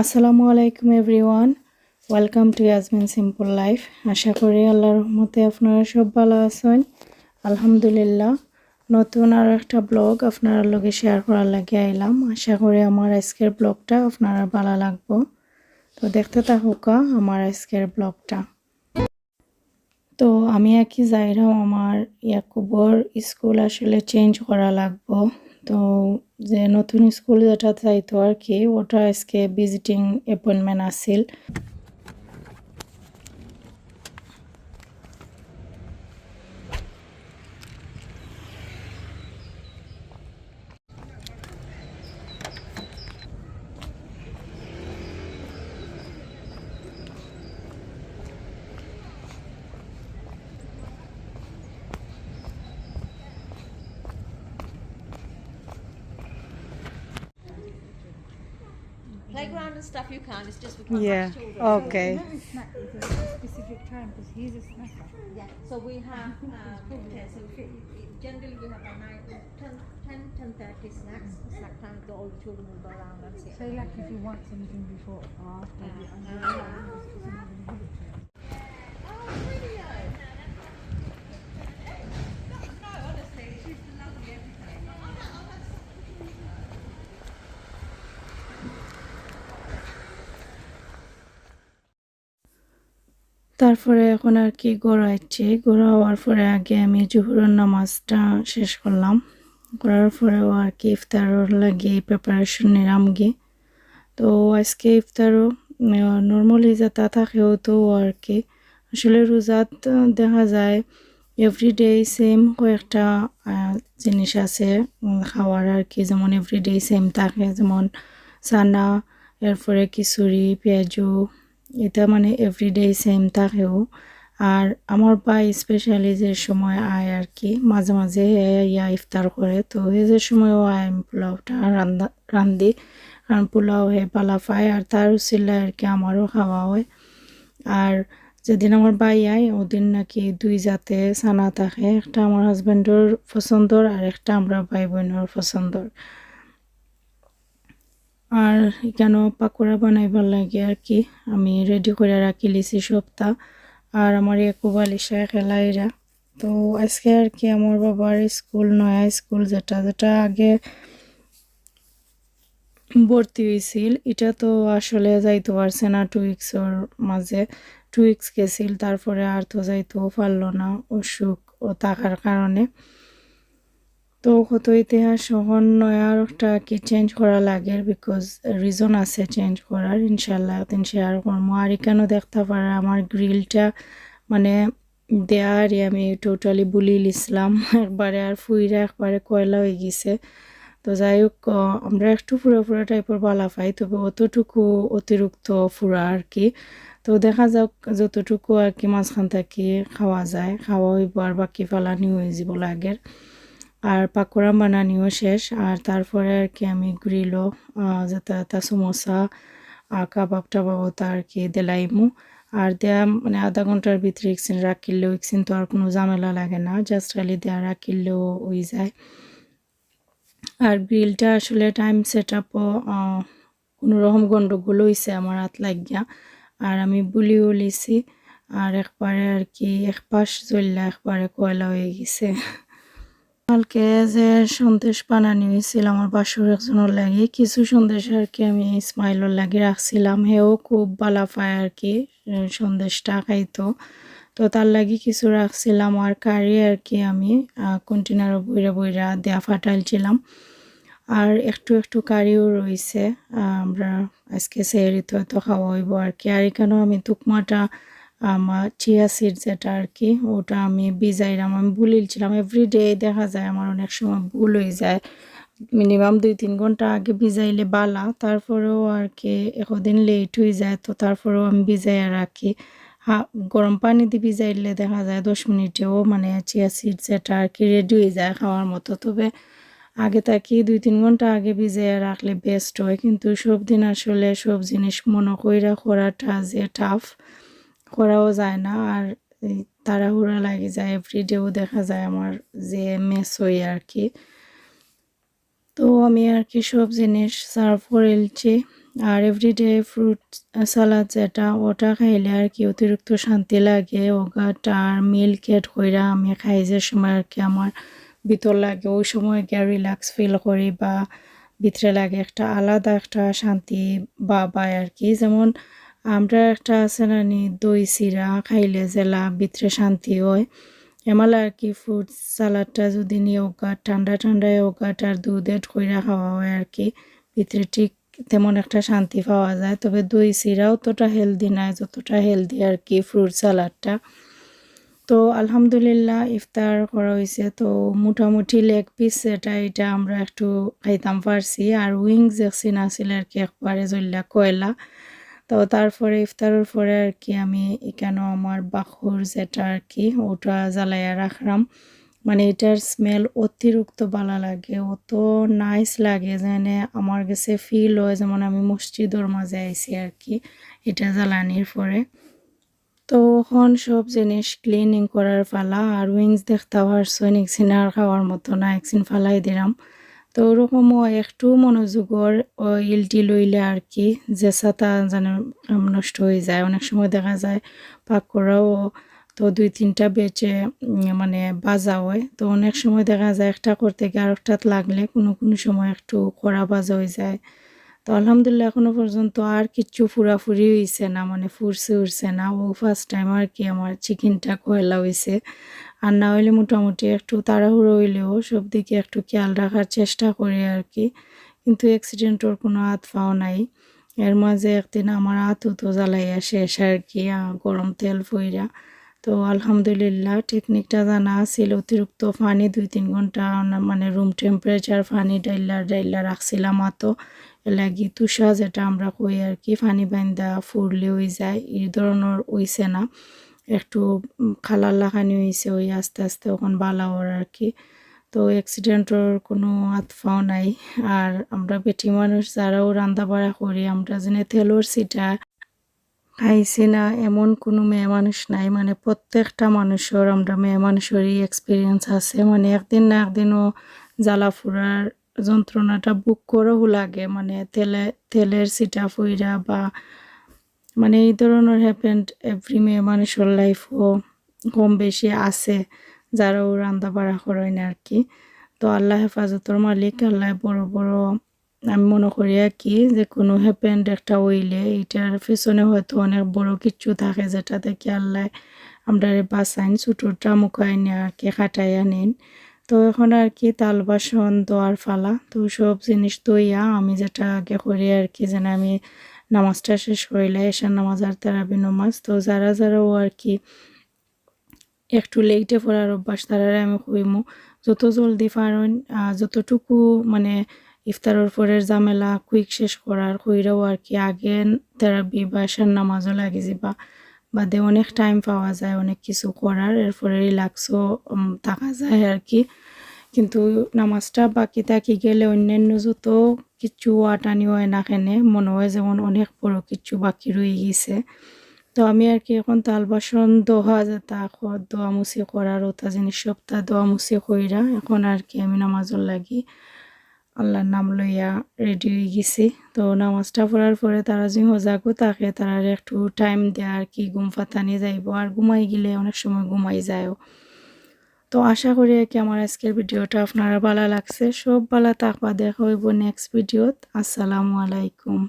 আসসালামু আলাইকুম everyone. Welcome to Yasmin simple life. আশা করি আল্লাহর রহমতে আপনারা সব ভালো আছেন। আলহামদুলিল্লাহ। নতুন আর একটা ব্লগ আপনার লগে শেয়ার করার লাগে আইলাম। আশা করি আমার আজকের ব্লগটা আপনারা ভালো লাগবো। তো দেখতে থাকুকা আমার আজকের ব্লগটা। তো আমি কি যাইরাম আমার ইয়াকুবর স্কুল আসলে চেঞ্জ করা লাগবো। তো যে নতুন স্কুল যেটা চাইতো আর কি ওটা আজকে ভিজিটিং অ্যাপয়েন্টমেন্ট আছিল। Playground and stuff you can, it's just we can't Yeah, have children. okay. snack is a specific time because he's a snacker. Yeah, so we have, um, okay, so if it- it- generally we have a nine, 10, 10, 10.30 snacks, snack time, the all the children will go around and sit. Say like if he wants anything before or after. Yeah. তারপরে এখন আর কি গড়াইছি গড়া হওয়ার পরে আগে আমি জুহুরের নামাজটা শেষ করলাম। করার পরেও আর কি ইফতারর লাগে প্রিপারেশন নিলাম গিয়ে তো আজকে ইফতারও নর্মালি যাতা থাকেও তো আর কি। আসলে রোজাত দেখা যায় এভরিডে সেম কয়েকটা জিনিস আছে খাওয়ার আর কি। যেমন এভরিডে সেম থাকে, যেমন সানা এরপরে খিচুড়ি, পেঁয়াজু এটা মানে এভরিডে সেম থাকেও আর আমার ভাই স্পেশালি যে সময় আয় আর কি, মাঝে মাঝে ইয়া ইফতার করে। তো যে সময়ও আয় আমি পোলাওটা রান্দা রান্ধি কারণ পোলাও হে পালা পায় আর তার উচিল্লা আর কি আমারও খাওয়া হয়। আর যেদিন আমার ভাই আয়, ওদিন নাকি দুই জাতে সানা থাকে। একটা আমার হাজব্যান্ডর পছন্দর আর একটা আমরা ভাই বোনের পছন্দর আর এখানেও পাকোড়া বানাইবার লাগে আর কি? আমি রেডি করে রাখি লিছি সপ্তাহ আর আমার একুবা লিসায় খেলাইরা তো আজকে আর কি আমার বাবার স্কুল নয়া স্কুল যেটা যেটা আগে ভর্তি হয়েছিল এটা তো আসলে যাইতে পারছে না টু উইক্সর মাঝে। টু উইক্স গেছিল, তারপরে আর তো যাইতেও পারল না অসুখ ও থাকার কারণে। তো কত ইতিহাস সহন নয়ার একটা কি চেঞ্জ করা লাগে বিকজ রিজন আছে চেঞ্জ করার, ইনশাল্লাহ একদিন শেয়ার করব। আর এখানেও দেখতে পারে, আমার গ্রিলটা মানে দেয়ারই আমি টোটালি বুলি লিছিলাম, একবারে আর ফুইরা একবারে কয়লা হয়ে গেছে। তো যাই হোক আমরা একটু ফুরা ফুরা টাইপের বালা পাই, তবে অতটুকু অতিরিক্ত ফুরা আর কি। তো দেখা যাক যতটুকু আর কি মাঝখান থাকি খাওয়া যায়, খাওয়া হইব আর বাকি ফালানি হয়ে যাব লাগের। আর পাকোড়া বানানিও শেষ, আর তারপরে আর কি আমি গ্রিলও যাতে তা সমোসা আর কাবাব টাবাবও তা আর কি দেলাইমু আর দেয়া মানে আধা ঘণ্টার ভিতরে ইকসিন রাখিলেও ইকসিন তো আর কোনো ঝামেলা লাগে না জাস্ট খালি দেয়া রাখিলেও হয়ে যায়। আর গ্রিলটা আসলে টাইম সেট আপও কোনো রকম গন্ডগোল হয়েছে আমার হাত লাগিয়া। আর আমি বুলিও লিছি, আর একবারে আর কি এক পাশ জ্বললা একবারে কয়লা হয়ে গেছে। কালকে যে সন্দেশ বানানি হয়েছিল আমার বাসুর একজনের লাগে, কিছু সন্দেশ আর কি আমি স্মাইলের লাগে রাখছিলাম। হেও খুব বালা পায় আর কি সন্দেশটা খাইতো। তো তার লাগে কিছু রাখছিলাম আর কারি আর কি আমি কন্টেনারও বইরা বইরা দেয়া ফাটাইছিলাম। আর একটু একটু কারিও রয়েছে আমরা আজকে সেহরিতে হয়তো খাওয়া হইব আর কি। আর এখানেও আমি তুকমাটা আমার চিয়া সিড যেটা আর কি ওটা আমি ভিজাইলাম, আমি ভুলিলছিলাম এভরিডে দেখা যায় আমার অনেক সময় ভুল হয়ে যায়। মিনিমাম দুই তিন ঘণ্টা আগে ভিজাইলে বালা, তারপরেও আর কি একদিন লেট হয়ে যায়, তো তারপরেও আমি ভিজাইয়া রাখি। গরম পানি দিয়ে ভিজাইলে দেখা যায় দশ মিনিটেও মানে চিয়া সিড যেটা আর কি রেডি হয়ে যায় খাওয়ার মতো। তবে আগে থাকি দুই তিন ঘণ্টা আগে ভিজাইয়া রাখলে বেস্ট হয়, কিন্তু সব দিন আসলে সব জিনিস মনে কইরা করাটা যে টাফ করাও যায় না। আর তাড়াহুড়া লাগে যায় এভরিডেও দেখা যায় আমার যে মেস হই আর কি তো আমি আর কি সব জিনিস সার্ভ করে করেছি আর এভরিডে ফ্রুট সালাদ যেটা, ওটা খাইলে আর কি অতিরিক্ত শান্তি লাগে। ওগাটা আর মিল্ক এড কইরা আমি খাই যে সময় আর কি আমার ভিতর লাগে। ওই সময় গিয়ে রিল্যাক্স ফিল করি বা ভিতরে লাগে একটা আলাদা একটা শান্তি বা আর কি যেমন আমরা একটা আছে না নি, দই চিরা খাইলে জেলা, ভিতরে শান্তি হয়। এমালা আর কি ফ্রুট সালাডটা যদি নিয়ে ওগা ঠান্ডা, ঠান্ডায় ওগাটার দুধ এড কইরা খাওয়া হয় আর কি। ভিতরে ঠিক তেমন একটা শান্তি পাওয়া যায়, তবে দই চিরা অতটা হেলদি নাই যতটা হেলদি আর কি ফ্রুট সালাডটা তো আলহামদুলিল্লাহ ইফতার করা হয়েছে তো মোটামুটি লেগ পিস এটা এটা আমরা একটু খাইতাম পারছি। আর উইংস দেখছি আছিল আর কি, একবারে জল্লা কয়লা। তো তারপরে ইফতারের পরে আর কি আমি এখানেও আমার বাখুর যেটা আর কি, ওটা জ্বালাইয়া রাখলাম। মানে এটার স্মেল অতিরিক্ত ভালো লাগে, অত নাইস লাগে যেন আমার কাছে ফিল হয় যেমন আমি মসজিদের মাঝে আইছি আর কি, এটা জ্বালানির পরে। তো এখন সব জিনিস ক্লিনিং করার পালা, আর উইংস দেখতে পারছ একদিন আর খাওয়ার মতো না একদিন ফালাই দিলাম। তো ওরকমও একটু মনোযোগর ইলটি লইলে আর কি যে ছাতা যেন নষ্ট হয়ে যায়। অনেক সময় দেখা যায় পাক করাও তো দুই তিনটা বেচে মানে বাজা হয়। তো অনেক সময় দেখা যায় একটা করতে গিয়ে আরেকটাত লাগলে কোনো কোনো সময় একটু কড়া বাজা হয়ে যায়। তো আলহামদুলিল্লাহ এখনও পর্যন্ত আর কিচ্ছু ফুরাফুরি হয়েছে না মানে ফুরছে উঠছে না। ও ফার্স্ট টাইম আর কি আমার চিকেনটা কয়লা হয়েছে আর না হইলে মোটামুটি একটু তাড়াহুড়ো হইলেও সব দিকে একটু খেয়াল রাখার চেষ্টা করি আর কি। কিন্তু অ্যাক্সিডেন্টর কোনো হাত পাও নাই। এর মাঝে একদিন আমার হাত তো জ্বালাইয়া শেষ আর কি গরম তেল ফইরা তো আলহামদুলিল্লাহ টেকনিকটা জানা ছিল, অতিরিক্ত পানি দুই তিন ঘণ্টা মানে রুম টেম্পারেচার পানি ডাইলা ডাইলা রাখছিলাম আতো লাগি তুষা যেটা আমরা কই আর কি, পানি বাইন্দা ফুরলে হয়ে যায়, এই ধরনের হইছে না। একটু খালার লাগানি হয়েছে ওই আস্তে আস্তে ওখান ওর আর কি। তো অ্যাক্সিডেন্টর কোনো আতফাও নাই। আর আমরা বেটি মানুষ, যারাও রান্না বাড়া করি, আমরা যেন তেলর সিটা খাইছি না, এমন কোনো মেয়ে মানুষ নাই। মানে প্রত্যেকটা মানুষের, আমরা মেয়ে মানুষেরই এক্সপিরিয়েন্স আছে। মানে একদিন না একদিনও জ্বালা ফুরার যন্ত্রণাটা বুক করেও লাগে। মানে তেলে, তেলের সিটা ফুইরা বা মানে এই ধরনের হ্যাপেন্ড এভরি মেয়ে মানুষের লাইফও কম বেশি আছে, যারা ও রান্না বাড়া করেন আর কি। তো আল্লাহ হেফাজতর মালিক, আল্লাহ বড় বড় আমি মনে করি আর কি যে কোনো হ্যাপেন্ড একটা হইলে এটার পেছনে হয়তো অনেক বড় কিছু থাকে যেটা থেকে আল্লাহ আমরা বাসাইন ছোটোটা মুখায় নিয়ে আর কি, খাটাইয়া নিন। তো এখন আর কি তাল বাসন দোয়ার ফালা তো সব জিনিস দইয়া আমি যেটা আগে করি আর কি যেন আমি নামাজটা শেষ করিলে এসার নামাজ আর তেরাবি নামাজ। তো যারা যারাও আর কি একটু লেটে পড়ার অভ্যাস, তারারে আমি কইমু, যত জলদি পারেন যতটুকু মানে ইফতারের পরের ঝামেলা, কুইক শেষ করার কইরাও আর কি আগে তেরাবি বা এসার নামাজও লাগে যাবা বাদে অনেক টাইম পাওয়া যায় অনেক কিছু করার, এরপরে রিল্যাক্সও থাকা যায় আর কি। কিন্তু নামাজটা বাকি থাকি গেলে অন্যান্য যত কিছু আটানি হয় না কেনে, মনে হয় যেমন অনেক বড় কিছু বাকি রয়ে গেছে। তো আমি আর কি এখন তাল বাসন, দোহা যেটা দোয়া মুছি করার ওটা জিনিস সপ্তাহ দোয়া মুছি কইরা এখন আর কি আমি নামাজর লাগি। আল্লাহর নাম লইয়া রেডি হয়ে গেছি। তো নামাজটা পড়ার পরে তারা যে সজাগও তাকে তারা একটু টাইম দেয় আর কি ঘুম ফাতানি যাইব। আর ঘুমাই গেলে অনেক সময় ঘুমাই যায়ও। তো আশা করি কি আমার আজকের ভিডিওটা আপনারা ভালো লাগছে। সব ভালো থাকবা, দেখা হইব নেক্সট ভিডিওত আসসালামু আলাইকুম।